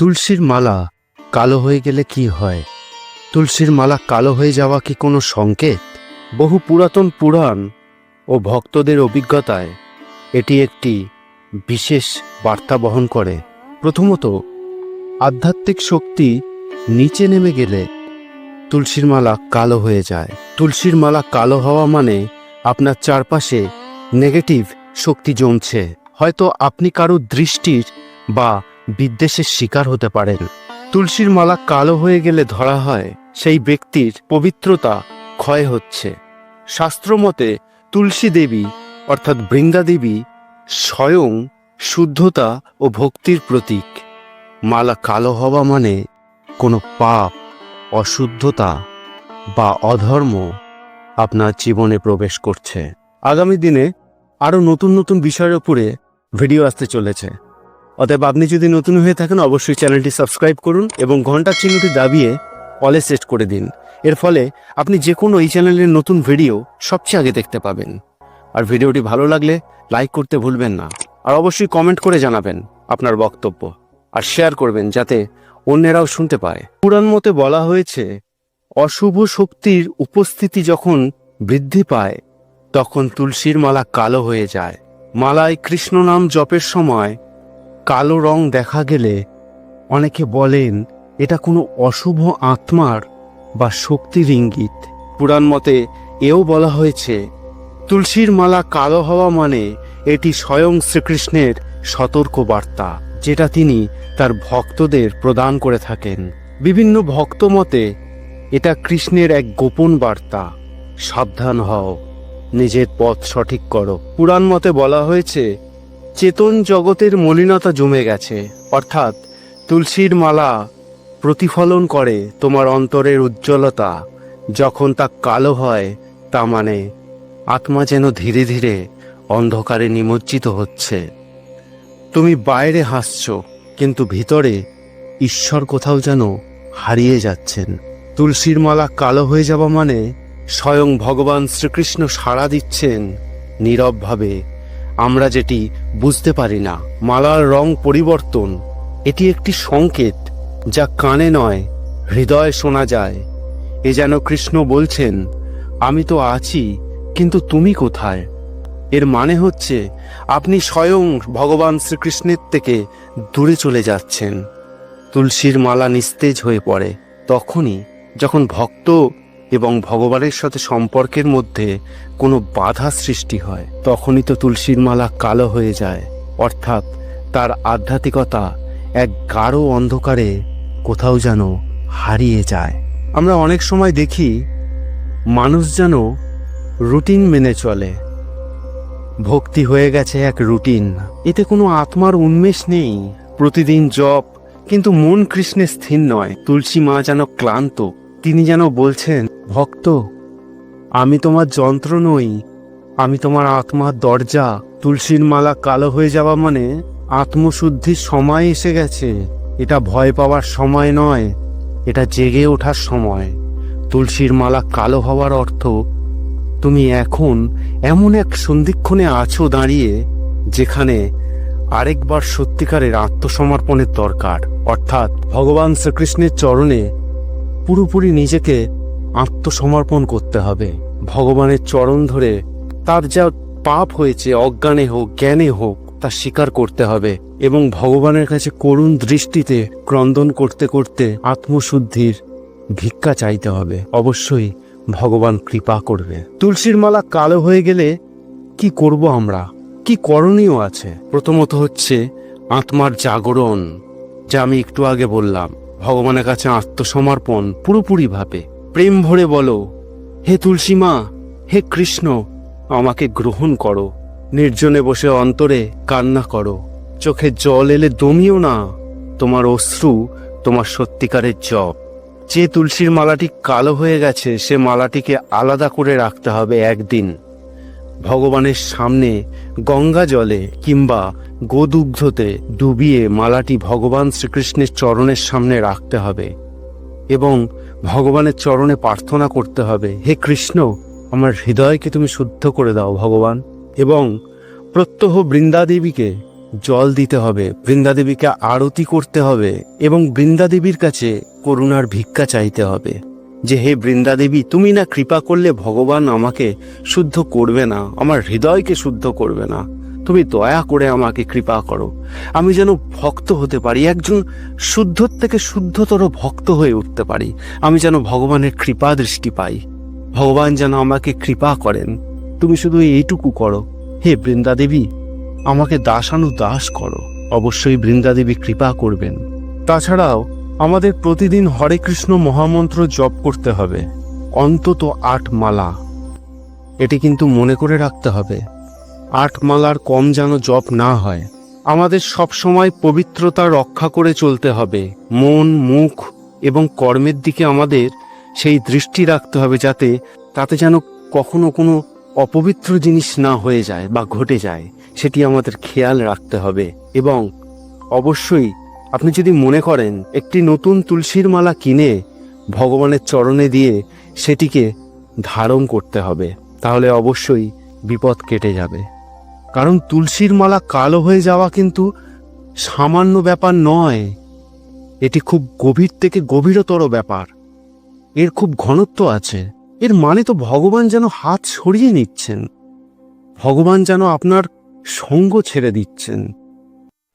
তুলসীর মালা কালো হয়ে গেলে কি হয়? তুলসীর মালা কালো হয়ে যাওয়া কি কোনো সংকেত? বহু পুরাতন পুরাণ ও ভক্তদের অভিজ্ঞতায় এটি একটি বিশেষ বার্তা বহন করে। প্রথমত, আধ্যাত্মিক শক্তি নিচে নেমে গেলে তুলসীর মালা কালো হয়ে যায়। তুলসীর মালা কালো হওয়া মানে আপনার চারপাশে নেগেটিভ শক্তি জমছে। হয়তো আপনি কারও দৃষ্টির বা বিদ্বেষের শিকার হতে পারেন। তুলসীর মালা কালো হয়ে গেলে ধরা হয়, সেই ব্যক্তির পবিত্রতা ক্ষয় হচ্ছে। শাস্ত্রমতে তুলসী দেবী, অর্থাৎ বৃন্দা দেবী, স্বয়ং শুদ্ধতা ও ভক্তির প্রতীক। মালা কালো হওয়া মানে কোনো পাপ, অশুদ্ধতা বা অধর্ম আপনার জীবনে প্রবেশ করছে। আগামী দিনে আরও নতুন নতুন বিষয়ের উপরে ভিডিও আসতে চলেছে। অতএব আপনি যদি নতুন হয়ে থাকেন, অবশ্যই চ্যানেলটি সাবস্ক্রাইব করুন এবং ঘণ্টার চিহ্নটি দাবিয়ে অলে সেট করে দিন। এর ফলে আপনি যে কোনো এই চ্যানেলের নতুন ভিডিও সবচেয়ে আগে দেখতে পাবেন। আর ভিডিওটি ভালো লাগলে লাইক করতে ভুলবেন না। আর অবশ্যই কমেন্ট করে জানাবেন আপনার বক্তব্য আর শেয়ার করবেন যাতে অন্যেরাও শুনতে পায়। পুরাণ মতে বলা হয়েছে, অশুভ শক্তির উপস্থিতি যখন বৃদ্ধি পায়, তখন তুলসীর মালা কালো হয়ে যায়। মালায় কৃষ্ণ নাম জপের সময় কালো রং দেখা গেলে অনেকে বলেন, এটা কোনো অশুভ আত্মার বা শক্তির ইঙ্গিত পুরাণ মতে এও বলা হয়েছে, তুলসীর মালা কালো হওয়া মানে এটি স্বয়ং শ্রীকৃষ্ণের সতর্ক বার্তা, যেটা তিনি তার ভক্তদের প্রদান করে থাকেন। বিভিন্ন ভক্ত মতে, এটা কৃষ্ণের এক গোপন বার্তা, সাবধান হও, নিজের পথ সঠিক করো। পুরাণ মতে বলা হয়েছে চেতন জগতের মলিনতা জমে গেছে। অর্থাৎ তুলসীর মালা প্রতিফলন করে তোমার অন্তরের উজ্জ্বলতা। যখন তা কালো হয়, তা মানে আত্মা যেন ধীরে ধীরে অন্ধকারে নিমজ্জিত হচ্ছে। তুমি বাইরে হাসছ, কিন্তু ভিতরে ঈশ্বর কোথাও যেন হারিয়ে যাচ্ছেন। তুলসীর মালা কালো হয়ে যাওয়া মানে স্বয়ং ভগবান শ্রীকৃষ্ণ সাড়া দিচ্ছেন নীরবভাবে। আমরা যেটি বুঝতে পারি না। মালার রং পরিবর্তন, এটি একটি সংকেত যা কানে নয়, হৃদয়ে শোনা যায়। এ যেন কৃষ্ণ বলছেন, আমি তো আছি, কিন্তু তুমি কোথায়? এর মানে হচ্ছে, আপনি স্বয়ং ভগবান শ্রীকৃষ্ণের থেকে দূরে চলে যাচ্ছেন। তুলসীর মালা নিস্তেজ হয়ে পড়ে, তখনই যখন ভক্ত এবং ভগবানের সাথে সম্পর্কের মধ্যে কোনো বাধা সৃষ্টি হয়, তখনই তো তুলসীর মালা কালো হয়ে যায়। অর্থাৎ তার আধ্যাত্মিকতা এক গাঢ় অন্ধকারে কোথাও যেন হারিয়ে যায়। আমরা অনেক সময় দেখি মানুষ যেন রুটিন মেনে চলে। ভক্তি হয়ে গেছে এক রুটিন। এতে কোনো আত্মার উন্মেষ নেই। প্রতিদিন জপ, কিন্তু মন কৃষ্ণে স্থির নয়। তুলসী মা যেন ক্লান্ত তিনি যেন বলছেন, ভক্ত, আমি তোমার যন্ত্র নই, আমি তোমার আত্মার দরজা, তুলসীর মালা কালো হয়ে যাওয়া মানে আত্মশুদ্ধির সময় এসে গেছে। এটা ভয় পাওয়ার সময় নয়, এটা জেগে ওঠার সময়। তুলসীর মালা কালো হওয়ার অর্থ, তুমি এখন এমন এক সন্ধিক্ষণে আছো দাঁড়িয়ে, যেখানে আরেকবার সত্যিকারের আত্মসমর্পণের দরকার। অর্থাৎ ভগবান শ্রীকৃষ্ণের চরণে পুরোপুরি নিজেকে আত্মসমর্পণ করতে হবে। ভগবানের চরণ ধরে তার যা পাপ হয়েছে, অজ্ঞানে হোক, জ্ঞানে হোক, তা স্বীকার করতে হবে এবং ভগবানের কাছে করুণ দৃষ্টিতে ক্রন্দন করতে করতে আত্মশুদ্ধির ভিক্ষা চাইতে হবে। অবশ্যই ভগবান কৃপা করবে। তুলসীর মালা কালো হয়ে গেলে কি করব আমরা? কি করণীয় আছে? প্রথমত হচ্ছে আত্মার জাগরণ, যা আমি একটু আগে বললাম। ভগবানের কাছে আত্মসমর্পণ পুরোপুরিভাবে। প্রেম ভরে বলো, হে তুলসী মা, হে কৃষ্ণ, আমাকে গ্রহণ করো। নির্জনে বসে অন্তরে কান্না করো। চোখে জল এলে দমিও না। তোমার অশ্রু তোমার সত্যিকারের জপ। যে তুলসীর মালাটি কালো হয়ে গেছে, সে মালাটিকে আলাদা করে রাখতে হবে একদিন। ভগবানের সামনে গঙ্গা জলে কিংবা গোদুগ্ধতে ডুবিয়ে মালাটি ভগবান শ্রীকৃষ্ণের চরণের সামনে রাখতে হবে এবং ভগবানের চরণে প্রার্থনা করতে হবে, হে কৃষ্ণ, আমার হৃদয়কে তুমি শুদ্ধ করে দাও ভগবান। এবং প্রত্যহ বৃন্দাদেবীকে জল দিতে হবে, বৃন্দাদেবীকে আরতি করতে হবে এবং বৃন্দাদেবীর কাছে করুণার ভিক্ষা চাইতে হবে, যে, হে বৃন্দাদেবী, তুমি না কৃপা করলে ভগবান আমাকে শুদ্ধ করবে না, আমার হৃদয়কে শুদ্ধ করবে না। তুমি দয়া করে আমাকে কৃপা করো। আমি যেন ভক্ত হতে পারি, একজন শুদ্ধর থেকে শুদ্ধতর ভক্ত হয়ে উঠতে পারি। আমি যেন ভগবানের কৃপা দৃষ্টি পাই। ভগবান যেন আমাকে কৃপা করেন। তুমি শুধু এইটুকু করো। হে বৃন্দাদেবী, আমাকে দাসানু দাস করো। অবশ্যই বৃন্দাদেবী কৃপা করবেন। তাছাড়াও, আমাদের প্রতিদিন হরে কৃষ্ণ মহামন্ত্র জপ করতে হবে। অন্তত আট মালা। এটি কিন্তু মনে করে রাখতে হবে। আট মালার কম যেন জপ না হয়। আমাদের সবসময় পবিত্রতা রক্ষা করে চলতে হবে। মন, মুখ এবং কর্মের দিকে আমাদের সেই দৃষ্টি রাখতে হবে যাতে তাতে যেন কখনো কোনো অপবিত্র জিনিস না হয়ে যায় বা ঘটে যায়, সেটি আমাদের খেয়াল রাখতে হবে। এবং অবশ্যই আপনি যদি মনে করেন একটি নতুন তুলসীর মালা কিনে ভগবানের চরণে দিয়ে সেটিকে ধারণ করতে হবে, তাহলে অবশ্যই বিপদ কেটে যাবে। কারণ তুলসীর মালা কালো হয়ে যাওয়া কিন্তু সামান্য ব্যাপার নয়। এটি খুব গভীর থেকে গভীরতর ব্যাপার। এর খুব ঘনত্ব আছে। এর মানে তো ভগবান যেন হাত সরিয়ে নিচ্ছেন। ভগবান যেন আপনার সঙ্গ ছেড়ে দিচ্ছেন।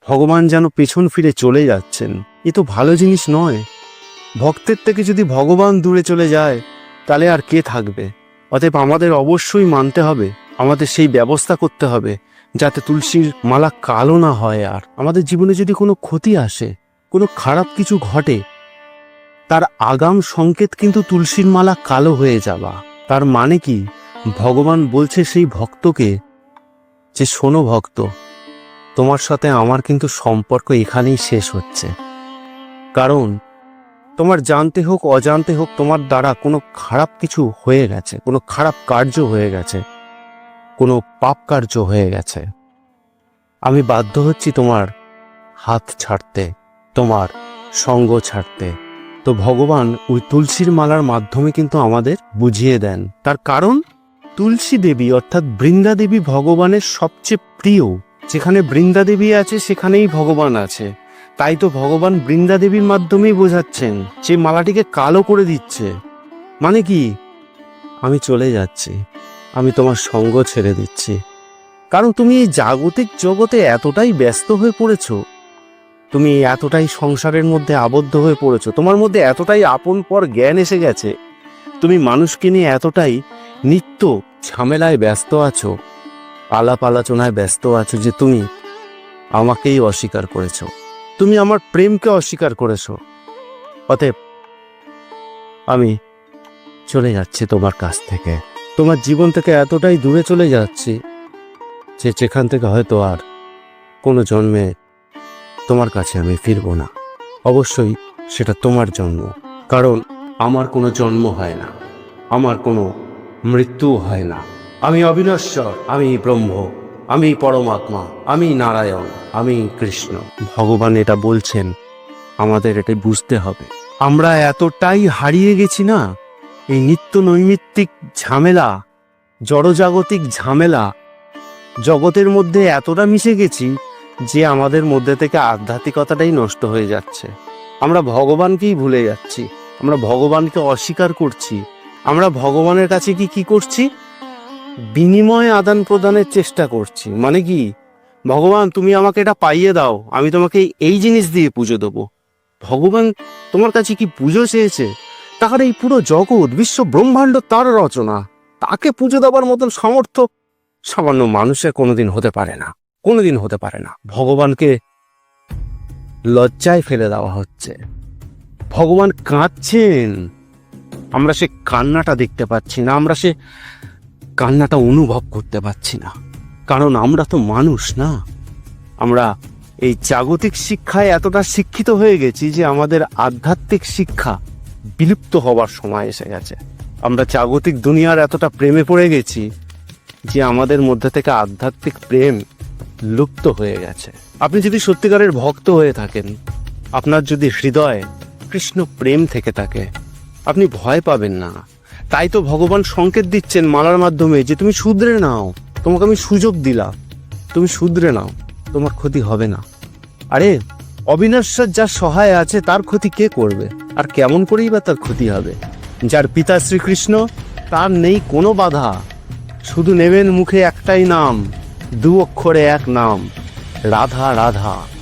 ভগবান যেন পেছন ফিরে চলে যাচ্ছেন। এ তো ভালো জিনিস নয়। ভক্তের থেকে যদি ভগবান দূরে চলে যায়, তাহলে আর কে থাকবে? অতএব আমাদের অবশ্যই মানতে হবে। আমাদের সেই ব্যবস্থা করতে হবে, যাতে তুলসীর মালা কালো না হয় আর আমাদের জীবনে যদি কোনো ক্ষতি আসে, কোনো খারাপ কিছু ঘটে, তার আগাম সংকেত কিন্তু তুলসীর মালা কালো হয়ে যাওয়া। তার মানে কি? ভগবান বলছে সেই ভক্তকে যে, শোনো ভক্ত, তোমার সাথে আমার কিন্তু সম্পর্ক এখানেই শেষ হচ্ছে। কারণ তোমার জানতে হোক, অজান্তে হোক, তোমার দ্বারা কোনো খারাপ কিছু হয়ে গেছে, কোনো খারাপ কার্য হয়ে গেছে। কোনো পাপ কার্য হয়ে গেছে। আমি বাধ্য হচ্ছি তোমার হাত ছাড়তে, তোমার সঙ্গ ছাড়তে। তো ভগবান ওই তুলসীর মালার মাধ্যমে কিন্তু আমাদের বুঝিয়ে দেন। তার কারণ, তুলসী দেবী অর্থাৎ বৃন্দা দেবী ভগবানের সবচেয়ে প্রিয়। যেখানে বৃন্দা দেবী আছে, সেখানেই ভগবান আছে। তাই তো ভগবান বৃন্দা দেবীর মাধ্যমেই বোঝাচ্ছেন যে মালাটিকে কালো করে দিচ্ছে। মানে কি? আমি চলে যাচ্ছি। আমি তোমার সঙ্গ ছেড়ে দিচ্ছি। কারণ তুমি এই জাগতিক জগতে এতটাই ব্যস্ত হয়ে পড়েছো। তুমি এতটাই সংসারের মধ্যে আবদ্ধ হয়ে পড়েছো। তোমার মধ্যে এতটাই আপন পর জ্ঞান এসে গেছে। তুমি মানুষকে নিয়ে এতটাই নিত্য ঝামেলায় ব্যস্ত আছো, আলাপ আলোচনায় ব্যস্ত আছো যে তুমি আমাকেই অস্বীকার করেছ। তুমি আমার প্রেমকে অস্বীকার করেছ। অতএব আমি চলে যাচ্ছি তোমার কাছ থেকে। তোমার জীবন থেকে এতটাই দূরে চলে যাচ্ছি যে যেখান থেকে হয়তো আর কোনো জন্মে তোমার কাছে আমি ফিরবো না। অবশ্যই সেটা তোমার জন্ম, কারণ আমার কোনো জন্ম হয় না, আমার কোনো মৃত্যু হয় না। আমি অবিনশ্বর, আমি ব্রহ্ম, আমি পরমাত্মা, আমি নারায়ণ, আমি কৃষ্ণ। ভগবান এটা বলছেন, আমাদের এটা বুঝতে হবে। আমরা এতটাই হারিয়ে গেছি না এই নিত্য নৈমিত্তিক ঝামেলা, জড়জাগতিক ঝামেলা, জগতের মধ্যে এতটা মিশে গেছি যে আমাদের মধ্যে থেকে আধ্যাত্মিকতাটাই নষ্ট হয়ে যাচ্ছে। আমরা ভগবানকেই ভুলে যাচ্ছি, আমরা ভগবানকে অস্বীকার করছি, আমরা ভগবানের কাছে কি কি করছি? বিনিময় আদান প্রদানের চেষ্টা করছি। মানে কি? ভগবান, তুমি আমাকে এটা পাইয়ে দাও, আমি তোমাকে এই জিনিস দিয়ে পুজো দেবো। ভগবান তোমার কাছে কি পুজো চেয়েছে? তার এই পুরো জগৎ বিশ্ব ব্রহ্মাণ্ড তার রচনা। তাকে পুজো দেওয়ার মতন সামর্থ্য সামান্য মানুষের কোনোদিন হতে পারে না, কোনোদিন হতে পারে না। ভগবানকে লজ্জায় ফেলে দেওয়া হচ্ছে। ভগবান কাঁদছেন। আমরা সে কান্নাটা দেখতে পাচ্ছি না, আমরা সে কান্নাটা অনুভব করতে পারছি না। কারণ আমরা তো মানুষ না। আমরা এই জাগতিক শিক্ষায় এতটা শিক্ষিত হয়ে গেছি যে আমাদের আধ্যাত্মিক শিক্ষা বিলুপ্ত হবার সময় এসে গেছে। আমরা জাগতিক দুনিয়ার এতটা প্রেমে পড়ে গেছি যে আমাদের মধ্যে থেকে আধ্যাত্মিক প্রেম লুপ্ত হয়ে গেছে। আপনি যদি সত্যিকারের ভক্ত হয়ে থাকেন, আপনার যদি হৃদয় কৃষ্ণ প্রেম থেকে থাকে, আপনি ভয় পাবেন না। তাই তো ভগবান সংকেত দিচ্ছেন মালার মাধ্যমে যে তুমি শুধরে নাও, তোমাকে আমি সুযোগ দিলাম। তুমি শুধরে নাও, তোমার ক্ষতি হবে না। আরে অবিনাশ্বর যার সহায় আছে, তার ক্ষতি কে করবে? আর কেমন করেই বা তার ক্ষতি হবে? যার পিতা শ্রীকৃষ্ণ, তার নেই কোনো বাধা। শুধু নেবেন মুখে একটাই নাম, দু অক্ষরে এক নাম, রাধা রাধা।